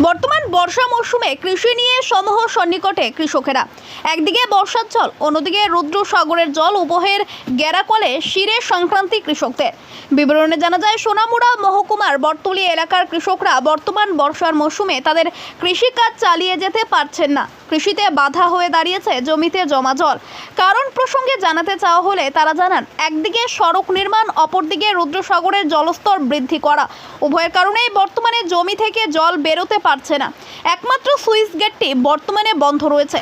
বর্তমান বর্ষা মৌসুমে কৃষি নিয়ে সমূহ সন্নিকটে কৃষকেরা। একদিকে বর্ষার জল অন্যদিকে রুদ্র সাগরের জল উপহের গেরাকলে শিরে সংক্রান্তি কৃষকদের। বিবরণে জানা যায়, সোনামুড়া মহকুমার বর্তলি এলাকার কৃষকরা বর্তমান বর্ষার মৌসুমে তাদের কৃষিকাজ চালিয়ে যেতে পারছেন না। কৃষিতে বাধা হয়ে দাঁড়িয়েছে জমিতে জমা জল। কারণ প্রসঙ্গে জানাতে চাওয়া হলে তারা জানান, একদিকে সড়ক নির্মাণ, অপরদিকে রুদ্রসাগরের জলস্তর বৃদ্ধি করা। উভয়ের কারণেই বর্তমানে জমি থেকে জল বেরোতে পারছে না। একমাত্র সুইচ গেটটি বর্তমানে বন্ধ রয়েছে।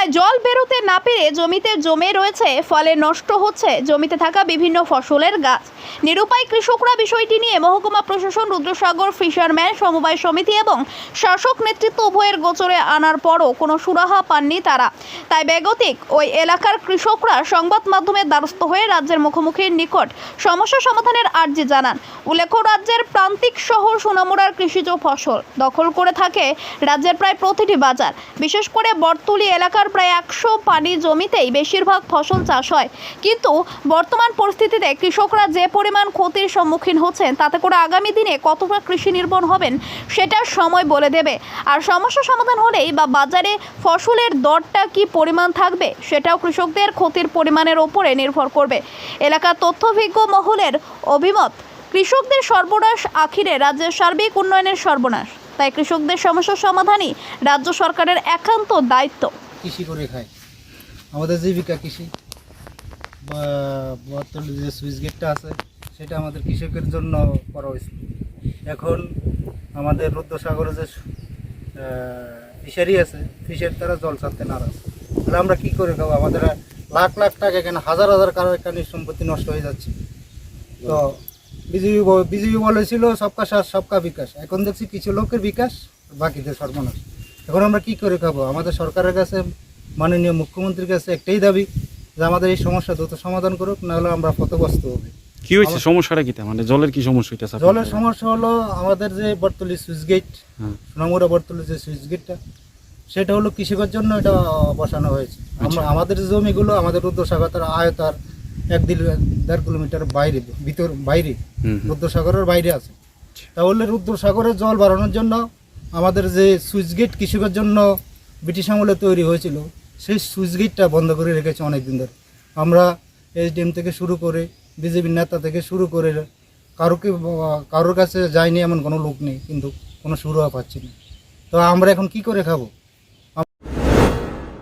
তাই জল বেরোতে না পেরে জমিতে জমে রয়েছে, ফলে নষ্ট হচ্ছে জমিতে থাকা বিভিন্ন ফসলের গাছ। নিরুপায় কৃষকরা বিষয়টি নিয়ে মহকুমা প্রশাসন, রুদ্রসাগর ফিশারম্যান, সমবায় সমিতি এবং শাসক নেতৃত্ব উভয়ের গোচরে আনার পরও কোনো সুরাহা পাননি তারা। তাই বেগতিক ওই এলাকার কৃষকরা সংবাদ মাধ্যমের দ্বারস্থ হয়ে রাজ্যের মুখোমুখির নিকট সমস্যা সমাধানের আর্জি জানান। উল্লেখ্য, রাজ্যের প্রান্তিক শহর সোনামুড়ার কৃষিজ ফসল দখল করে থাকে রাজ্যের প্রায় প্রতিটি বাজার। বিশেষ করে বর্তুলি এলাকার প্রায় একশো পানি জমিতেই বেশিরভাগ ফসল চাষ হয়। কিন্তু বর্তমান পরিস্থিতিতে কৃষকরা যে পরিমাণ ক্ষতির সম্মুখীন হচ্ছেন, তাতে করে আগামী দিনে কতটা কৃষি নির্ভর হবেন সেটা সময় বলে দেবে। আর সমস্যা সমাধান হলেই বা বাজারে ফসলের দরটা কি পরিমাণ থাকবে, সেটাও কৃষকদের ক্ষতির পরিমাণের ওপরে নির্ভর করবে। এলাকার তথ্যভিজ্ঞ মহলের অভিমত, কৃষকদের সর্বনাশ আখিরে রাজ্যের সার্বিক উন্নয়নের সর্বনাশ। তাই কৃষকদের সমস্যার সমাধানই রাজ্য সরকারের একান্ত দায়িত্ব। কৃষি করে খাই আমাদের জীবিকা কৃষি। বা যে সুইচ গেটটা আছে, সেটা আমাদের কৃষকের জন্য করা হয়েছিল এখন আমাদের রুদ্রসাগরে যে ফিশারি আছে, ফিশের তারা জল ছাড়তে নারাজ। তাহলে আমরা কী করে খাব? আমাদের লাখ লাখ টাকা এখানে, হাজার হাজার কারও এখানে সম্পত্তি নষ্ট হয়ে যাচ্ছে। তো বিজেপি বিজেপি বলেছিল, সবকা সাথ, সবকা বিকাশ। এখন দেখছি কিছু লোকের বিকাশ, বাকিদের সর্বনাশ। এখন আমরা কি করে খাব? আমাদের সরকারের কাছে মাননীয় মুখ্যমন্ত্রীর কাছে একটাই দাবি যে আমাদের এই সমস্যা দ্রুত সমাধান করুক নাহলে আমরা ক্ষতগ্রস্ত হবে। কি হয়েছে? সমস্যাটা কি মানে জলের কি সমস্যা হইতেছে জলের সমস্যা হলো আমাদের যে বর্তলি সুইচ গেট হ্যাঁ। সোনামুড়া বর্তলি যে সুইচ গেটটা সেটা হলো কৃষকের জন্য এটা বসানো হয়েছে। আমরা আমাদের জমিগুলো আমাদের রুদ্রসাগর আয়তার এক দিল দেড় কিলোমিটার বাইরে ভিতর বাইরে। রুদ্রসাগরের বাইরে আছে। তাহলে রুদ্রসাগরের জল বাড়ানোর জন্য আমাদের যে সুইচ গেট কৃষকের জন্য ব্রিটিশ আমলে তৈরি হয়েছিল, সেই সুইচ গেটটা বন্ধ করে রেখেছে অনেক দিন ধরে। আমরা এসডিএম থেকে শুরু করে বিজেপির নেতা থেকে শুরু করে কারোকে, কারোর কাছে যায়নি এমন কোনো লোক নেই, কিন্তু কোনো সুরাহা পাচ্ছি না। তো আমরা এখন কি করে খাব?